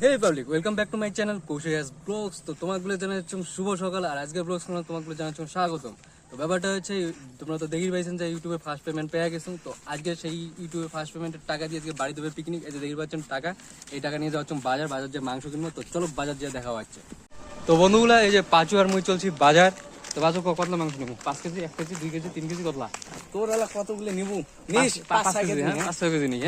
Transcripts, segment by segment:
Hey public welcome back to my channel Kaushik blogs তো তোমাগুলো জানাচ্ছি শুভ সকাল, আর আজকের ব্লগস তোমাগুলো জানাচ্ছি স্বাগতম। তো ব্যাপারটা হচ্ছে, তোমরা তো দেখি পাইছেন যে ইউটিউবে ফার্স্ট পেমেন্ট পেয়ে গেছো। তো আজকে সেই ইউটিউবে ফার্স্ট পেমেন্টের টাকা দিয়ে আজকে বাড়ি দেবে পিকনিক এই যে দেখি পাচ্ছেন টাকা, এই টাকা নিয়ে যাওয়া বাজার বাজার যে মাংস কিনবো, তো চলো বাজার দিয়ে দেখা হচ্ছে। তো বন্ধুগুলা, এই যে পাঁচু আর মুই চলছি বাজার। তো বাজু কতলা মাংস নেব পাঁচ কেজি এক কেজি দুই কেজি তিন কেজি কতলা তোর এলা কতগুলো নিবু নিস পাঁচ কেজি হ্যাঁ পাঁচ কেজি নিই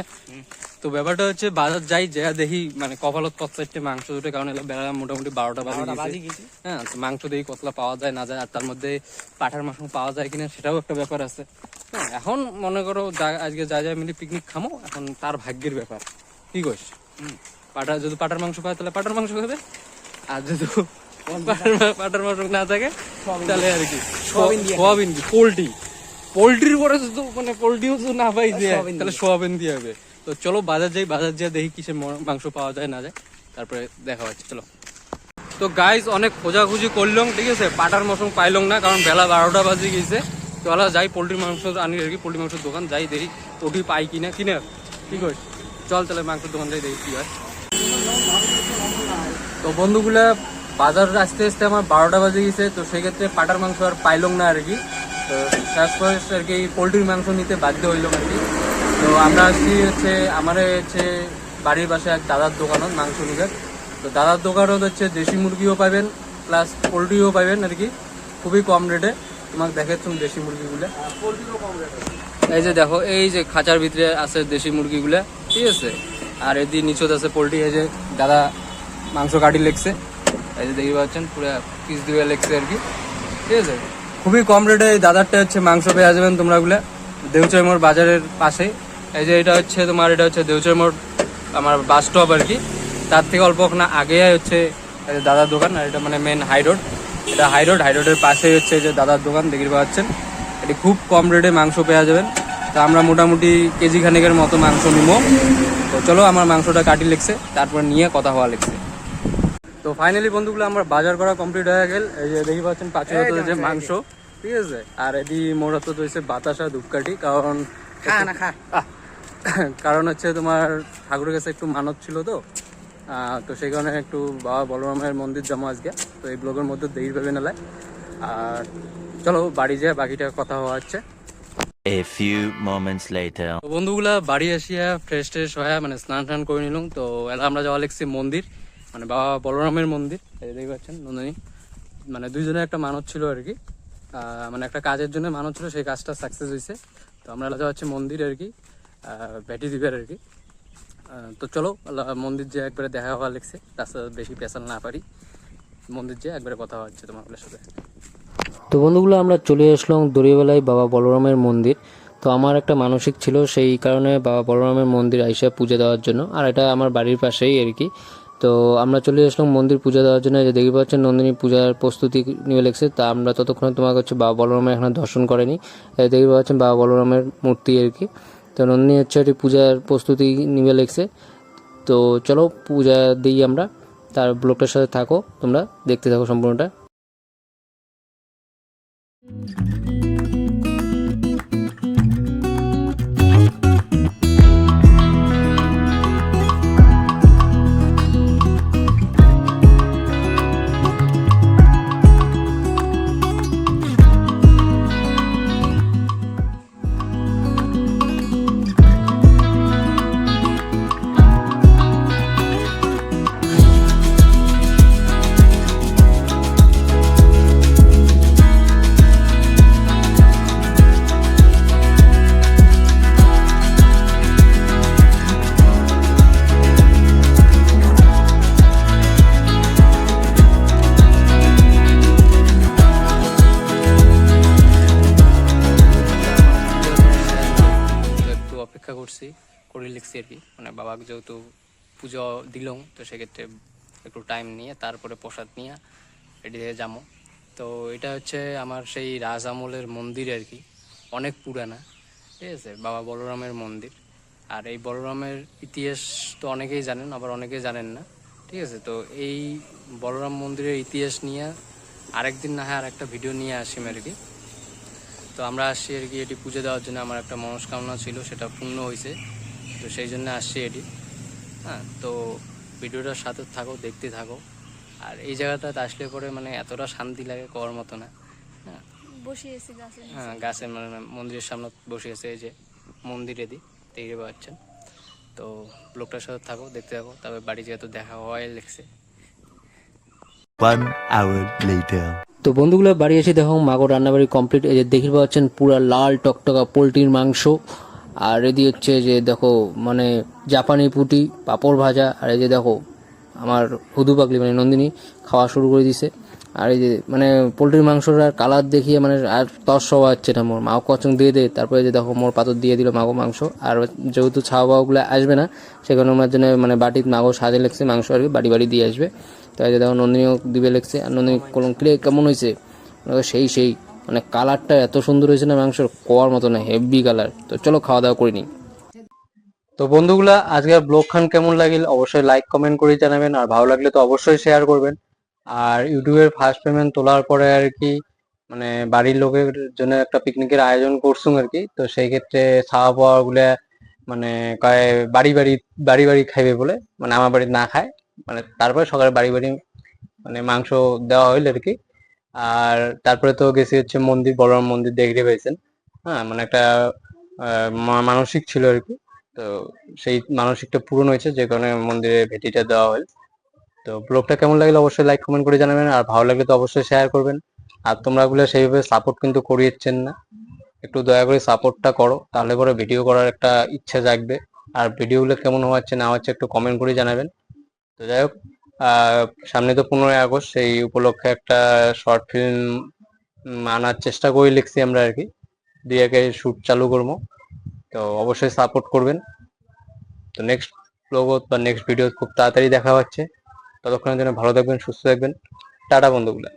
তো ব্যাপারটা হচ্ছে বাজার যাই যা দেখি মানে কপালত কত চারটে মাংস দুটো কারণ এলা বেলা মোটামুটি বারোটা বাজে বাজে গেছে। গেছে। হ্যাঁ মাংস দেখি কতলা পাওয়া যায় না যায় আর তার মধ্যে পাঠার মাংস পাওয়া যায় কিনা সেটাও একটা ব্যাপার আছে। হ্যাঁ এখন মনে করো আজকে যা যা মিলে পিকনিক খামো এখন তার ভাগ্যের ব্যাপার। কি কইস? পাটা যদি পাটার মাংস পায় তাহলে পাটার মাংস খাবে। আর যদি পাটার মা- পাটার মাংস না থাকে তাহলে আর কি। সোয়াবিন কি পোলট্রি। পোলট্রির পরে যদি মানে পোলট্রিও যদি না পাই দিয়ে তাহলে সোয়াবিন দিয়ে হবে। তো চলো বাজার যাই বাজার যেয়ে দেখি কিসের মাংস পাওয়া যায় না যায়। তারপরে দেখা হচ্ছে চলো। তো গাইস অনেক খোঁজাখুঁজি করলাম ঠিক আছে? পাটার মশন পাইলাম না কারণ বেলা বারোটা বাজে গেছে। চলো যাই পোলট্রির মাংস আনি আর কি পোলট্রি মাংসের দোকান যাই দেখি ওটি পাই কিনা কিনে। কি করিস চল তাহলে মাংসের দোকান যাই দেখি কি হয়। তো বন্ধুগুলা বাজার আসতে আসতে আমার বারোটা বাজে গেছে, তো সেক্ষেত্রে পাটার মাংস আর পাইলাম না আর কি। তো তারপর আর কি পোলট্রির মাংস নিতে বাধ্য হইলাম আর কি। তো আমরা আসছি হচ্ছে আমার হচ্ছে বাড়ির পাশে এক দাদার দোকানত মাংস নিবে তো দাদার দোকানত হচ্ছে দেশি মুরগিও পাবেন প্লাস পোলট্রিও পাবেন আর কি। খুবই কম রেটে তোমাকে দেখাচ্ছি দেশি মুরগিগুলো। এই যে দেখো, এই যে খাঁচার ভিতরে আছে দেশি মুরগিগুলা, ঠিক আছে? আর এদিকে নিচত আছে পোলট্রি, এই যে দাদা মাংস কাটি লেগছে এই যে পাচ্ছেন, পুরো পিস দিয়ে লেগছে আর কি। ঠিক আছে? খুবই কম রেটে এই দাদারটা হচ্ছে মাংস পেয়ে যাবেন তোমরা গুলা দেউচয় মোড় বাজারের পাশে এই যে এটা হচ্ছে তোমার, এটা হচ্ছে দেউচয় মোড়, আমার বাস স্টপ আর কি। তার থেকে অল্প না আগে হচ্ছে দাদার দোকান, আর এটা মানে মেন হাই রোড এটা হাই রোড হাই রোডের পাশেই হচ্ছে যে দাদার দোকান, দেখতে পাচ্ছেন? এটি খুব কম রেটে মাংস পেয়ে যাবেন। তো আমরা মোটামুটি কেজি খানেকের মতো মাংস নিব। তো চলো, আমার মাংসটা কাটি লেগছে, তারপর নিয়ে কথা হওয়া লেগছে। তো ফাইনালি বন্ধুগুলো আমার বাজার করা কমপ্লিট হয়ে গেল। এই যে দেখি পাচ্ছেন পাঁচ যে মাংস। ঠিক আছে? আর এদি মোড়া তো হয়েছে বাতাসা ধূপকাঠি। কারণ খা না খা। আহ, কারণ হচ্ছে তোমার ঠাকুরের কাছে একটু মানত ছিল তো। আহ, তো সেই কারণে একটু বাবা বলরামের মন্দির জমা আজকে। তো এই ব্লগের মধ্যে দেরি পাবে নালায় আর চলো বাড়ি যেয়ে বাকিটা কথা হওয়া হচ্ছে। A few moments later. বন্ধুগুলা বাড়ি আসিয়া ফ্রেশ ট্রেশ হয়ে মানে স্নান টান করে নিলাম। তো আমরা যাওয়া লেগছি মন্দির। মানে বাবা বলরামের মন্দির, এই দেখতে পাচ্ছেন, নন্দিনী। মানে দুইজনের একটা মানত ছিল আর কি। মানে একটা কাজের জন্য মানত ছিল, সেই কাজটা সাকসেস হয়েছে। তো আমরা যাওয়া হচ্ছে মন্দির আর কি ব্যাটি দিবের আর কি। তো চলো মন্দির যে একবারে দেখা হওয়া লেগছে তাছাড়া বেশি পেশাল না পারি। মন্দির যে একবারে কথা হচ্ছে তোমাদের সাথে। তো বন্ধুগুলো, আমরা চলে আসলাম দড়িয়াবেলায় বাবা বলরামের মন্দির। তো আমার একটা মানসিক ছিল, সেই কারণে বাবা বলরামের মন্দির আইসা পুজো দেওয়ার জন্য। আর এটা আমার বাড়ির পাশেই আর কি। তো আমরা চলে আসলাম মন্দির পূজা দেওয়ার জন্য। যে দেখতে পাচ্ছেন নন্দিনী পূজার প্রস্তুতি নিয়ে লেগছে তা আমরা ততক্ষণে তোমাকে হচ্ছে বাবা বলরামের এখানে দর্শন করেনি দেখতে পাচ্ছেন বাবা বলরামের মূর্তি আর কি। তো নন্দিনী হচ্ছে এটি পূজার প্রস্তুতি নিয়ে লেগছে তো চলো পূজা দিই আমরা। তার ব্লগটার সাথে থাকো। তোমরা দেখতে থাকো সম্পূর্ণটা। অপেক্ষা করছি করে লিখছি আর কি। মানে বাবাকে যেহেতু পুজো দিলাম, তো সেক্ষেত্রে একটু টাইম নিয়ে, তারপরে প্রসাদ নিয়ে রেডি হয়ে যাব। তো এটা হচ্ছে আমার সেই রাজ আমলের মন্দির আর কি, অনেক পুরানা, ঠিক আছে? বাবা বলরামের মন্দির। আর এই বলরামের ইতিহাস তো অনেকেই জানেন, আবার অনেকেই জানেন না, ঠিক আছে? তো এই বলরাম মন্দিরের ইতিহাস নিয়ে আরেকদিন না হয় আর একটা ভিডিও নিয়ে আসি আর কি। তো আমরা আসছি আর কি এটি পুজো দেওয়ার জন্য। আমার একটা মনস্কামনা ছিল সেটা পূর্ণ হয়েছে। তো সেই জন্য আসছি এটি। হ্যাঁ তো ভিডিওটার সাথে থাকো দেখতে থাকো। আর এই জায়গাটাতে আসলে পরে মানে এতটা শান্তি লাগে করার মতো না। হ্যাঁ। বসিয়েছি গাছে হ্যাঁ গাছে মানে মন্দিরের সামনে বসে আছে এই যে মন্দিরে দি দেখতে পাচ্ছেন। তো লোকটার সাথে থাকো দেখতে থাকো। তবে বাড়ি যেহেতু দেখা হয় লেগছে। One hour later. তো বন্ধুগুলো, বাড়ি এসে দেখো, মাগো রান্নাবাড়ি কমপ্লিট এই যে দেখতে পাচ্ছেন পুরো লাল টকটকা পোলট্রির মাংস। আর এদি হচ্ছে যে দেখো মানে জাপানি পুটি, পাঁপড় ভাজা। আর এই যে দেখো, আমার হুদু পাগলি মানে নন্দিনী, খাওয়া শুরু করে দিছে। আর এই যে মানে পোলট্রির মাংসর আর কালার দেখিয়ে মানে আর তস সবা হচ্ছে না মোর। মাও কচং দিয়ে দে তারপরে যে দেখো, মোর পাতর দিয়ে দিল মাগো মাংস। আর যেহেতু ছাওয়া বাওয়াগুলো আসবে না সেখানে আমার জন্য মানে বাটির মাগো সাজে লেগছে, মাংস আর কি, বাড়ি বাড়ি দিয়ে আসবে। তাই যে দেখো, নন্দিনীও দিবে লেগছে, আর নন্দিনী কলম ক্লে কেমন হয়েছে? সেই সেই মানে কালারটা এত সুন্দর হয়েছে না মাংসের, কোয়ার মতো না হেভি কালার তো চলো খাওয়া দাওয়া করে নিই। তো বন্ধুগুলা, আজকের ব্লগ খান কেমন লাগিল? অবশ্যই লাইক কমেন্ট করে জানাবেন, আর ভালো লাগলে তো অবশ্যই শেয়ার করবেন। আর ইউটিউবের ফার্স্ট পেমেন্ট তোলার পরে আর কি মানে বাড়ির লোকের জন্য একটা পিকনিকের আয়োজন করছুম আর কি। তো সেই ক্ষেত্রে খাওয়া পাওয়া গুলা মানে কয় বাড়ি বাড়ি বাড়ি বাড়ি খাইবে বলে মানে আমার বাড়ি না খায়। মানে তারপরে সকালে বাড়ি বাড়ি মানে মাংস দেওয়া হইল আর কি। আর তারপরে তো গেছি হচ্ছে মন্দির বড়রাম মন্দির দেখতে পেয়েছেন হ্যাঁ মানে একটা মানসিক ছিল আর কি। তো সেই মানসিকটা পূরণ হয়েছে, যে কারণে মন্দিরে ভেটিটা দেওয়া হল। তো ব্লগটা কেমন লাগল অবশ্যই লাইক কমেন্ট করে জানাবেন, আর ভালো লাগলে তো অবশ্যই শেয়ার করবেন। আর তোমরা গুলো সেইভাবে সাপোর্ট কিন্তু করিয়েছেন না। একটু দয়া করে সাপোর্টটা করো, তাহলে পরে ভিডিও করার একটা ইচ্ছা জাগবে। আর ভিডিওগুলো কেমন হচ্ছে না হচ্ছে একটু কমেন্ট করে জানাবেন। তো যাই হোক সামনে তো পনেরোই আগস্ট, সেই উপলক্ষে একটা শর্ট ফিল্ম আনার চেষ্টা করে লিখছি আমরা আর কি। দিয়ে একে শুট চালু করব। তো অবশ্যই সাপোর্ট করবেন। তো নেক্সট ব্লগত বা নেক্সট ভিডিও খুব তাড়াতাড়ি দেখা হচ্ছে। ততক্ষণের জন্য ভালো থাকবেন সুস্থ থাকবেন। টাটা বন্ধুগুলা।